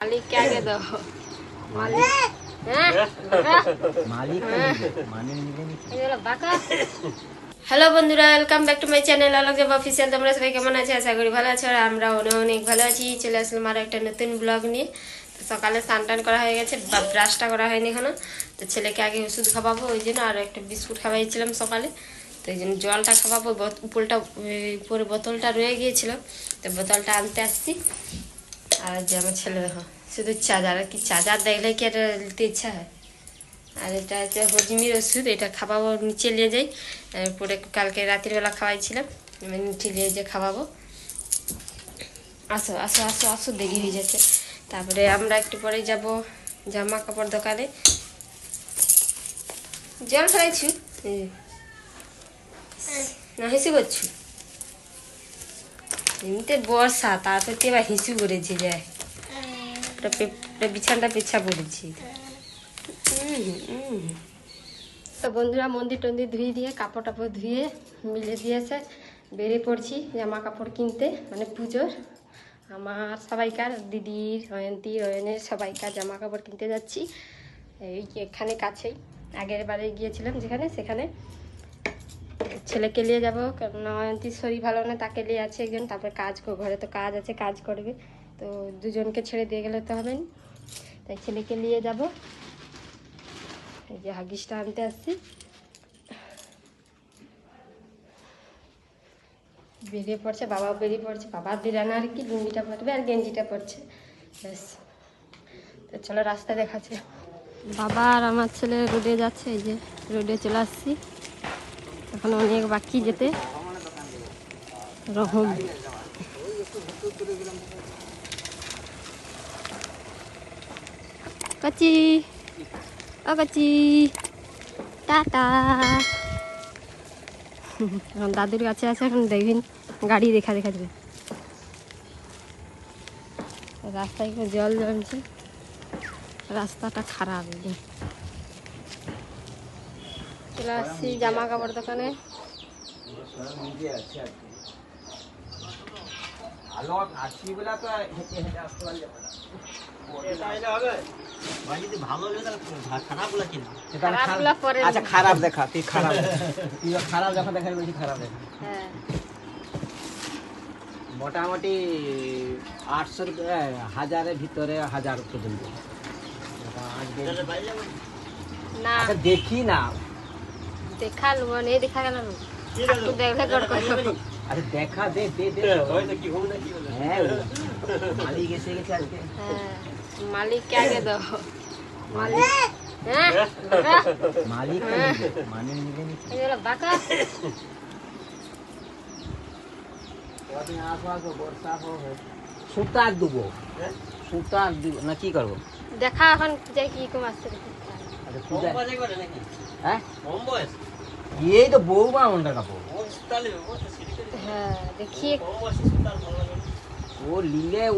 মালিককে আগে হ্যাঁ? হ্যাঁ। হ্যালো বন্ধুরা welcome back to my channel Alok job official তোমরা সবাই কেমন আছো? আশা করি ভালো আছো আর আমরা অনেক অনেক ভালো আছি। চলে আসলাম আর একটা নতুন ব্লগ নিয়ে। তো সকালে স্নান টান করা হয়ে গেছে বা ব্রাশটা করা হয়নি এখনও। তো ছেলেকে আগে ওষুধ খাওয়াবো ওই জন্য আরও একটা বিস্কুট খাওয়াইছিলাম সকালে। তো ওই জন্য জলটা খাওয়াবো উপরটা উপরে বোতলটা রয়ে গিয়েছিল। তো বোতলটা আনতে আসছি। আর যে আমার ছেলে দেখো। শুধু চার্জার আর কি চার্জার দেখলে কি এটা নিতে ইচ্ছা হয়? আর এটা হচ্ছে হজমির ওষুধ, এটা খাওয়াবো, নিচে নিয়ে যাই। এরপরে কালকে রাত্রিবেলা খাওয়াইছিলাম নিচে নিয়ে যে খাওয়াবো। আসো আসো আসো আসো, দেরি হয়ে যাচ্ছে। তারপরে আমরা একটু পরে যাব জামা কাপড় দোকানে। জল খাইছি? না, হিসু করছু এমনিতে বর্ষা তারপর তো এবার হিসু করেছে যায় ওটা বিছানটা পেছা পড়েছি। তো বন্ধুরা মন্দির টন্দির ধুয়ে দিয়ে কাপড় টাপড় ধুয়ে মিলে দিয়েছে। বেরিয়ে পড়ছি জামা কাপড় কিনতে মানে পুজোর। আমার সবাইকার দিদির অয়ন্তী অয়নের সবাইকার জামা কাপড় কিনতে যাচ্ছি। এই এখানে কাছেই আগের বারে গিয়েছিলাম যেখানে সেখানে। ছেলেকে নিয়ে যাব, কারণ শরীর ভালো না, তাকে নিয়ে আছে একজন, তারপরে কাজ ঘরে তো কাজ আছে, কাজ করবে। তো দুজনকে ছেড়ে দিয়ে গেলে তো হবে না। তাই ছেলেকে নিয়ে যাব। এই যে হাগিসটা আনতে আসছি। বেরিয়ে পড়ছে, বাবাও বেরিয়ে পড়ছে বাবার দিরানা আর কি, লুঙ্গিটা পরবে আর গেঞ্জিটা পরছে। ব্যাস। তো চলো রাস্তা দেখাচ্ছে। বাবা আর আমার ছেলে রোডে যাচ্ছে, এই যে রোডে চলে আসছি। এখন অনেক বাকি যেতে রহম। কাচি। ও কাচি। টাটা। এখন দাদুর কাছে আছে, এখন দেখবেন, গাড়ি দেখা দেখা যাবে। রাস্তায় জল জমছে। রাস্তাটা খারাপ চলে আসছি জামা কাপড় দোকানে খারাপ। আচ্ছা খারাপ দেখা তুই খারাপ খারাপ দেখা দেখা বলছি খারাপ দেখা। হ্যাঁ। মোটামুটি আটশো হাজারের ভিতরে হাজার পর্যন্ত। না। আচ্ছা, দেখি না। দেখা লুব নেই দেখা গেল একটু দেখলে গড় করব আরে দেখা দে দে দে হ্যাঁ ও। মালিক এসে গেছে আজকে হ্যাঁ মালিক কে আগে দো মালিক হ্যাঁ মালিক হ্যাঁ। মানে নিজে নিজে এই হলো বাঁকা কদিন আসো আসো বর্ষা হোক সুতার দেবো সুতার দিব না কি করব দেখা এখন যাই কি কম আসছে হ্যাঁ? এই তো বৌমা মনটা কাপড়। হ্যাঁ দেখি ও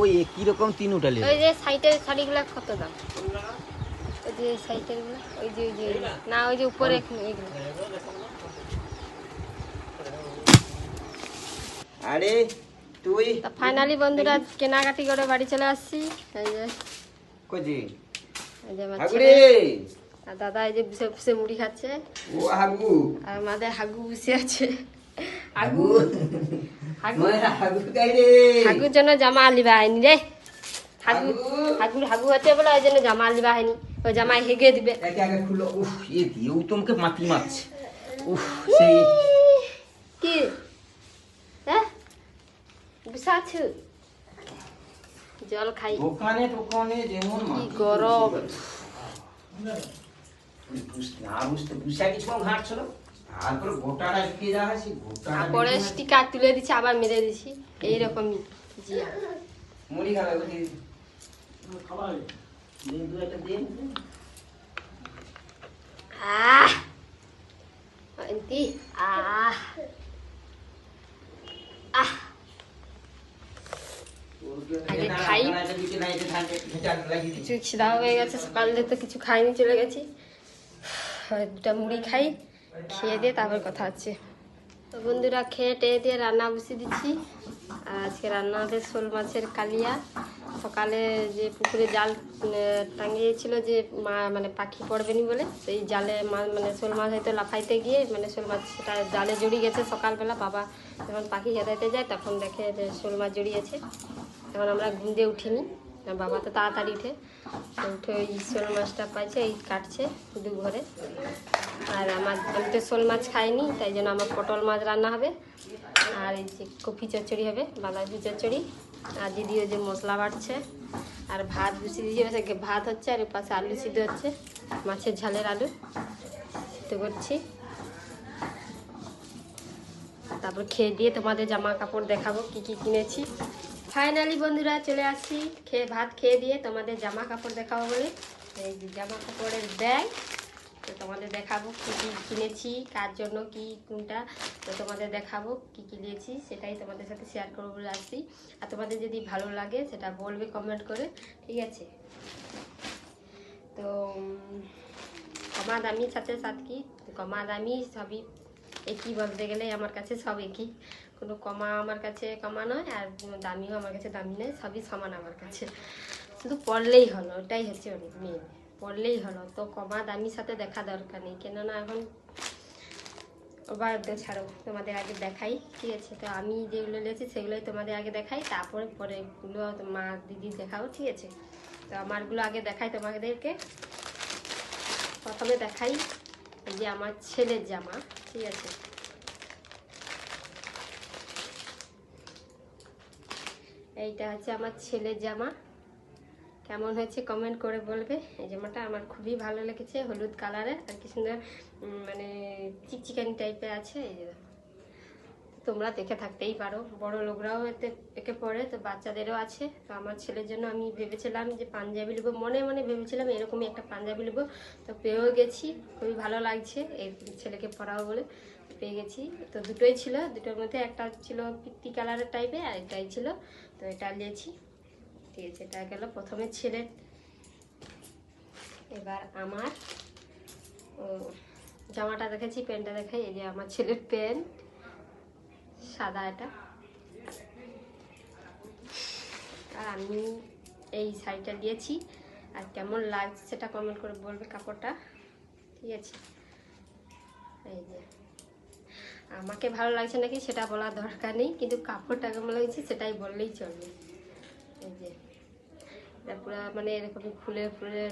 ওই একই রকম তিন উঠা ওই যে সাইটের শাড়িগুলো কত দাম? ওই যে সাইটেরগুলো ওই যে ওই যে না ওই যে উপরে আরে তুই ফাইনালি বন্ধুরা কেনাকাটি করে বাড়ি চলে আসছি। এই যে কজি এই যে আর দাদা এই যে বসে বসে মুড়ি খাচ্ছে। ও হাগু। আর আমাদের হাগু বসে আছে। হাগু? হাগু। হাগু। কাই রে? হাগুর জন্য জামা আলিবা হয়নি রে। হাগু হাগু। হাগু হচ্ছে বলে ওই জন্য জামা আলিবা হয়নি। ওই জামাই হেগে দিবে। একে আগে খুলো। উফ এ দিয়েও তোমাকে মাতি মারছে। উফ সেই। কি? হ্যাঁ বসে আছো? জল খাই। দোকানে দোকানে যেমন কি গরম। বুঝ- না বুঝতে বুঝা কিছু ঘাটছিল তারপরে গোটাটা স্টিকার তুলে দিছি আবার মেরে দিছি। এইরকমই জিয়া। মুড়ি খাবে বুঝি দিন দু একটা দিন। আহ! আহ! আহ! আগে খাই। কিছু খিদা হয়ে গেছে সকাল তো কিছু খাইনি চলে গেছি। দুটা মুড়ি খাই, খেয়ে দিয়ে তারপর কথা হচ্ছে। তো বন্ধুরা, খেয়ে টেয়ে দিয়ে রান্না বসিয়ে দিচ্ছি। আর আজকে রান্না হবে শোল মাছের কালিয়া। সকালে যে পুকুরে জাল টাঙিয়েছিল যে মা মানে পাখি পড়বেনি বলে, সেই জালে মানে শোল মাছ হয়তো লাফাইতে গিয়ে মানে শোল মাছ সেটা জালে জড়িয়ে গেছে সকালবেলা। বাবা যখন পাখি খেদাইতে যায়, তখন দেখে যে শোল মাছ জড়িয়েছে। তখন আমরা ঘুম দিয়ে উঠিনি। বাবা তো তাড়াতাড়ি উঠে উঠে ওই শোল মাছটা পাইছে, এই কাটছে দু ঘরে আর আমার, আমি তো শোল মাছ খাইনি, তাই জন্য আমার পটল মাছ রান্না হবে। আর এই যে কপি চচ্চড়ি হবে বাঁধাকপি চচ্চড়ি। আর দিদি ওই যে মশলা বাটছে। আর ভাত বসিয়ে দিয়েছে ভাত হচ্ছে, আর পাশে আলু সিদ্ধ হচ্ছে, মাছের ঝালের আলু সিদ্ধ করছি। তারপর খেয়ে দিয়ে তোমাদের জামা কাপড় দেখাবো, কি কি কিনেছি। ফাইনালি বন্ধুরা, চলে আসছি। খেয়ে ভাত খেয়ে দিয়ে তোমাদের জামা কাপড় দেখাবো বলে। এই যে জামা কাপড়ের ব্যাগ, তো তোমাদের দেখাবো কী কী কিনেছি, কার জন্য কি, কোনটা, তো তোমাদের দেখাবো কি কী নিয়েছি সেটাই তোমাদের সাথে শেয়ার করব বলে আসছি। আর তোমাদের যদি ভালো লাগে, সেটা বলবে কমেন্ট করে, ঠিক আছে? তো কমা দামি সাথে সাথ কি? কমা দামি সবই একই বলতে গেলে আমার কাছে সব একই। কোনো কমা আমার কাছে কমা নয়, আর দামিও আমার কাছে দামি নয়, সবই সমান আমার কাছে। শুধু পড়লেই হলো, ওটাই হচ্ছে অনেক মেয়ে পড়লেই হলো, তো কমা দামির সাথে দেখা দরকার নেই, কেননা এখন ওবার ছাড়ো, তোমাদের আগে দেখাই, ঠিক আছে? তো আমি যেগুলো নিয়েছি সেগুলোই তোমাদের আগে দেখাই, তারপরে পরেগুলো মা দিদি দেখাও, ঠিক আছে? তো আমারগুলো আগে দেখাই তোমাদেরকে। প্রথমে দেখাই যে আমার ছেলের জামা, ঠিক আছে? এইটা হচ্ছে আমার ছেলের জামা। কেমন হয়েছে কমেন্ট করে বলবে। এই জামাটা আমার খুবই ভালো লেগেছে, হলুদ কালারের আর কি সুন্দর মানে চিকচিকানি টাইপের আছে, এই দেখো। তোমরা দেখে থাকতেই পারো। বড় লোকরাও এতে, একে পড়ে তো বাচ্চাদেরও আছে। তো আমার ছেলের জন্য আমি ভেবেছিলাম যে পাঞ্জাবি নেব মনে মনে ভেবেছিলাম এরকমই একটা পাঞ্জাবি নেব তো পেয়েও গেছি, খুবই ভালো লাগছে এই ছেলেকে পরাবো বলে। পেয়ে গেছি। তো দুটোই ছিল, দুটোর মধ্যে একটা ছিল পিত্তি কালারের টাইপের আর একটাই ছিল। তো এটা নিয়েছি। ঠিক আছে, এটা গেল প্রথমে ছেলের। এবার আমার। জামাটা দেখেছি, প্যান্টটা দেখাই, এই যে আমার ছেলের প্যান্ট। সাদা এটা। আর আমি এই শাড়িটা দিয়েছি। আর কেমন লাগছে সেটা কমেন্ট করে বলবে কাপড়টা। ঠিক আছে? এই যে। আমাকে ভালো লাগছে নাকি সেটা বলার দরকার নেই, কিন্তু কাপড়টা কেমন লাগছে সেটাই বললেই চলবে। এই যে। এটা পুরো মানে এরকম ফুলের ফুলের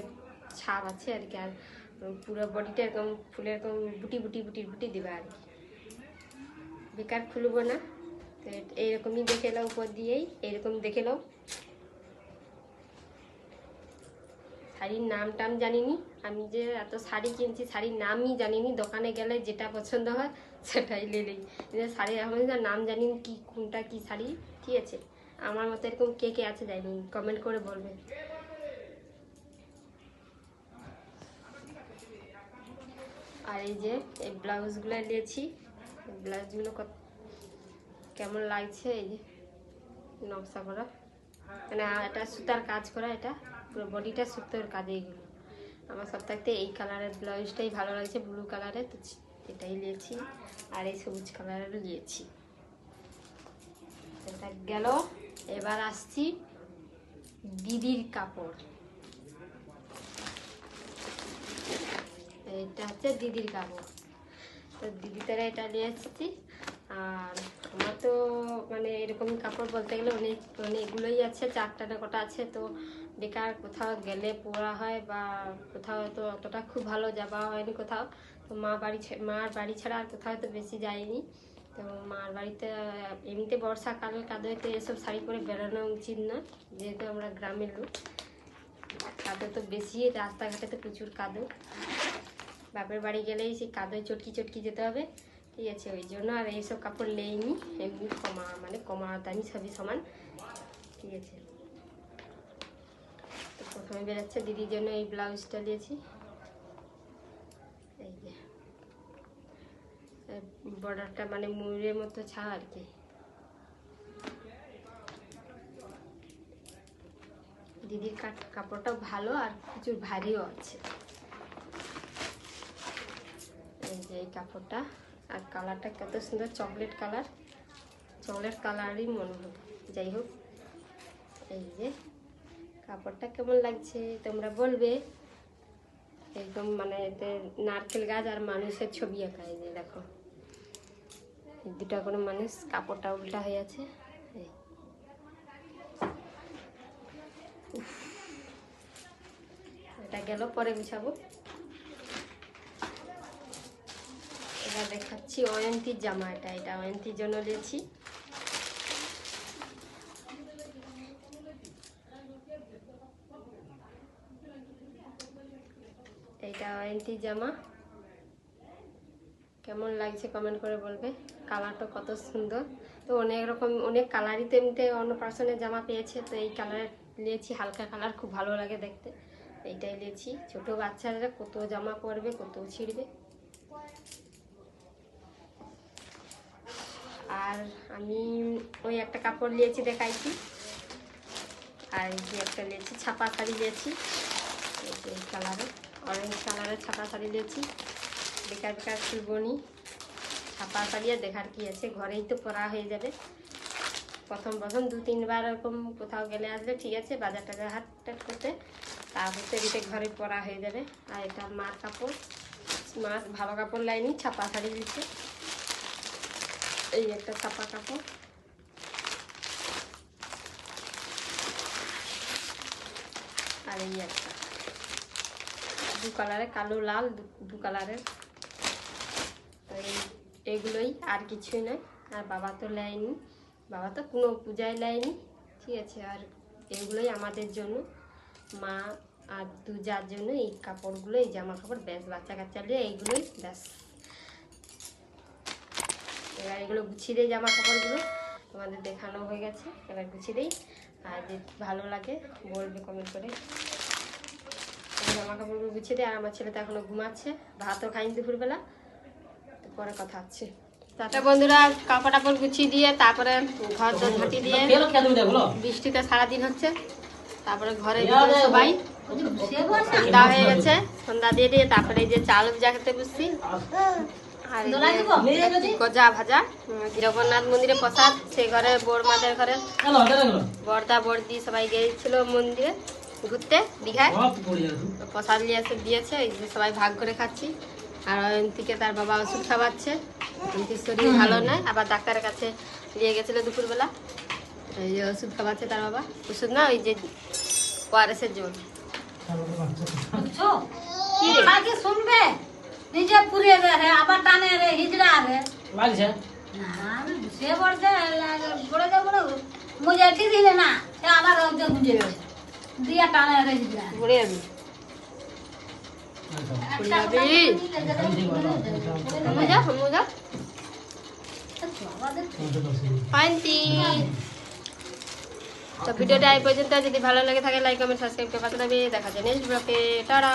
ছাপ আছে আর কি, আর পুরো বডিটা এরকম ফুলের এরকম বুটি বুটি বুটি বুটি দেবে আর কি। বেকার খুলবো না। তো এইরকমই দেখে নাও উপর দিয়েই, এইরকম দেখে নাও। শাড়ির নাম টাম জানিনি। আমি যে এত শাড়ি কিনছি, শাড়ির নামই জানিনি। দোকানে গেলে যেটা পছন্দ হয়, সেটাই লেলেই শাড়ি আমি না নাম জানিনি, কি কোনটা কি শাড়ি, ঠিক আছে? আমার মতো এরকম কে কে আছে জানি কমেন্ট করে বলবে। আর এই যে, এই ব্লাউজগুলো নিয়েছি। ব্লাউজগুলো কত কেমন লাগছে এই যে? নকশা করা। মানে এটা সুতার কাজ করা এটা। পুরো বডিটা সুতোর কাজ এইগুলো। আমার সব থাকতে এই কালারের ব্লাউজটাই ভালো লাগছে, ব্লু কালারের। তো এটাই নিয়েছি। আর এই সবুজ কালারেরও নিয়েছি। এটা গেল। এবার আসছি দিদির কাপড়। এটা হচ্ছে দিদির কাপড়। তো দিদি তারা এটা নিয়ে এসেছি। আর আমার তো মানে এরকম কাপড় বলতে গেলে অনেক অনেকগুলোই আছে চারটা না কটা আছে, তো বেকার কোথাও গেলে পরা হয় বা কোথাও তো অতটা খুব ভালো যাওয়া হয়নি কোথাও। তো মা বাড়ি মার বাড়ি ছাড়া আর কোথাও তো বেশি যায়নি তো মার বাড়িতে, এমনিতে বর্ষাকাল কাদোতে এসব শাড়ি পরে বেরোনো উচিত না, যেহেতু আমরা গ্রামের লোক। কাদো তো বেশি, রাস্তাঘাটে তো প্রচুর কাদো। বাপের বাড়ি গেলেই সেই কাদোয় চটকি চটকি যেতে হবে। ঠিক আছে, ওই জন্য আর এইসব কাপড় নেইনি। এমনি কমা মানে কমা দামি সবই সমান। ঠিক আছে। তো প্রথমে বেরোচ্ছে দিদির জন্য এই ব্লাউজটা নিয়েছি এই যে। বর্ডারটা মানে ময়ূরের মতো ছা আর কি। দিদির কাপড়টাও ভালো আর প্রচুর ভারীও আছে এই যে এই কাপড়টা। আর কালারটা কত সুন্দর, চকলেট কালার। চকলেট কালারই মনে হবে যাই হোক, এই যে কাপড়টা কেমন লাগছে তোমরা বলবে। একদম মানে এতে নারকেল গাছ আর মানুষের ছবি আঁকা, এই যে দেখো। দুটা করে মানুষ কাপড়টা উল্টা হয়ে আছে। এটা গেল, পরে গুছাবো। এবার দেখাচ্ছি অয়ন্তীর জামা এটা এটা অয়ন্তীর জন্য নিয়েছি এটা অয়ন্তীর জামা। কেমন লাগছে কমেন্ট করে বলবে? কালারটা কত সুন্দর। তো অনেক রকম, অনেক কালারই তো এমনিতে অন্য পার্সনের জামা পেয়েছে, তো এই কালার নিয়েছি হালকা কালার খুব ভালো লাগে দেখতে। এইটাই নিয়েছি ছোট বাচ্চারা কত জামা পরবে, কত ছিঁড়বে। আর আমি ওই একটা কাপড় নিয়েছি দেখাইছি। আর যে একটা নিয়েছি, ছাপা শাড়ি নিয়েছি। এই কালারের অরেঞ্জ কালারের ছাপা শাড়ি নিয়েছি। বেকার বেকার ফুলবনি ছাপা শাড়ি আর দেখার কি আছে? ঘরেই তো পরা হয়ে যাবে। প্রথম প্রথম দু, তিনবার এরকম কোথাও গেলে আসলে ঠিক আছে, বাজার টাজার হাট টাট করতে। তারপর তো এদিকে ঘরে পরা হয়ে যাবে। আর এটা মার কাপড়, মার ভালো কাপড় লাইনি, ছাপা শাড়ি দিচ্ছে। এই একটা ছাপা কাপড়। আর এই একটা। দু কালারের কালো, লাল, দু- কালারের। তো এগুলোই আর কিছুই নয়। আর বাবা তো লাইনি বাবা তো কোনো পূজায় লাইনি ঠিক আছে, আর এগুলোই আমাদের জন্য। মা আর দু যার জন্য এই কাপড়গুলো, এই জামা কাপড়, ব্যাস, বাচ্চা কাচ্চা নিয়ে এইগুলোই, ব্যাস। এবার এগুলো গুছিয়ে দিই জামা কাপড়গুলো তোমাদের দেখানো হয়ে গেছে এবার গুছিয়ে দিই। আর যে ভালো লাগে বলবে কমেন্ট করে। জামা কাপড়গুলো গুছিয়ে দিই আর আমার ছেলে তো এখনও ঘুমাচ্ছে। ভাতও খাইনি দুপুরবেলা। তো পরে কথা হচ্ছে। তাতে বন্ধুরা কাপড় টাপড় গুছিয়ে দিয়ে তারপরে ঘর ঝাঁটি দিয়ে বৃষ্টিতে সারাদিন হচ্ছে। তারপরে ঘরে সবাই। সন্ধ্যা হয়ে গেছে। সন্ধ্যা দিয়ে দিয়ে তারপরে এই যে চাল খেতে বসছি। আর গজা ভাজা। জগন্নাথ মন্দিরে প্রসাদ সেই ঘরে বড়মাদের ঘরে। বড়দা বড়দি সবাই গিয়েছিল মন্দিরে ঘুরতে দীঘায়। প্রসাদ নিয়ে এসে দিয়েছে এই যে সবাই ভাগ করে খাচ্ছি। আর অয়ন্তীকে তার বাবা ওষুধ খাওয়াচ্ছে। অয়ন্তীর শরীর ভালো নয় আবার ডাক্তারের কাছে নিয়ে গেছিল দুপুরবেলা। এই যে ওষুধ খাওয়াচ্ছে তার বাবা। ওষুধ না ওই যে ওয়ারেসের জল শুনবে। নিজে পুড়ে রে আবার টানে রে হিজড়া রে। আমি সে বলে যে বলে মুঝে ঠিক দিলে না সে আবার রোজ গুঁজে গেছে দিয়া টানে রে হিজড়া। মজা মজা পান্তি তো ভিডিওটা এই পর্যন্ত। যদি ভালো লাগে থাকে লাইক কমেন্ট সাবস্ক্রাইব করে দেখা যায় নেক্সট ব্লগে টাটা।